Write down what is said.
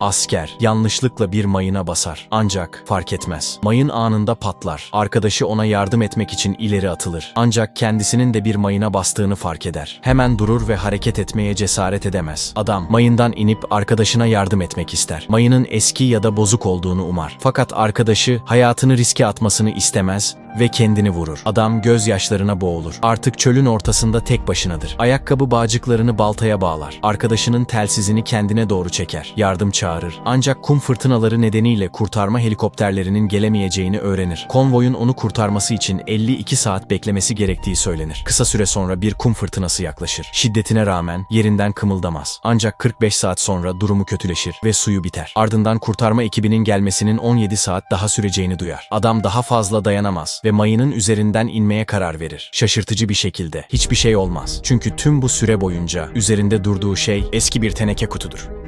Asker yanlışlıkla bir mayına basar. Ancak fark etmez. Mayın anında patlar. Arkadaşı ona yardım etmek için ileri atılır. Ancak kendisinin de bir mayına bastığını fark eder. Hemen durur ve hareket etmeye cesaret edemez. Adam mayından inip arkadaşına yardım etmek ister. Mayının eski ya da bozuk olduğunu umar. Fakat arkadaşı hayatını riske atmasını istemez ve kendini vurur. Adam gözyaşlarına boğulur. Artık çölün ortasında tek başınadır. Ayakkabı bağcıklarını baltaya bağlar. Arkadaşının telsizini kendine doğru çeker. Yardım çağırır. Ancak kum fırtınaları nedeniyle kurtarma helikopterlerinin gelemeyeceğini öğrenir. Konvoyun onu kurtarması için 52 saat beklemesi gerektiği söylenir. Kısa süre sonra bir kum fırtınası yaklaşır. Şiddetine rağmen yerinden kımıldamaz. Ancak 45 saat sonra durumu kötüleşir ve suyu biter. Ardından kurtarma ekibinin gelmesinin 17 saat daha süreceğini duyar. Adam daha fazla dayanamaz ve mayının üzerinden inmeye karar verir. Şaşırtıcı bir şekilde hiçbir şey olmaz. Çünkü tüm bu süre boyunca üzerinde durduğu şey eski bir teneke kutudur.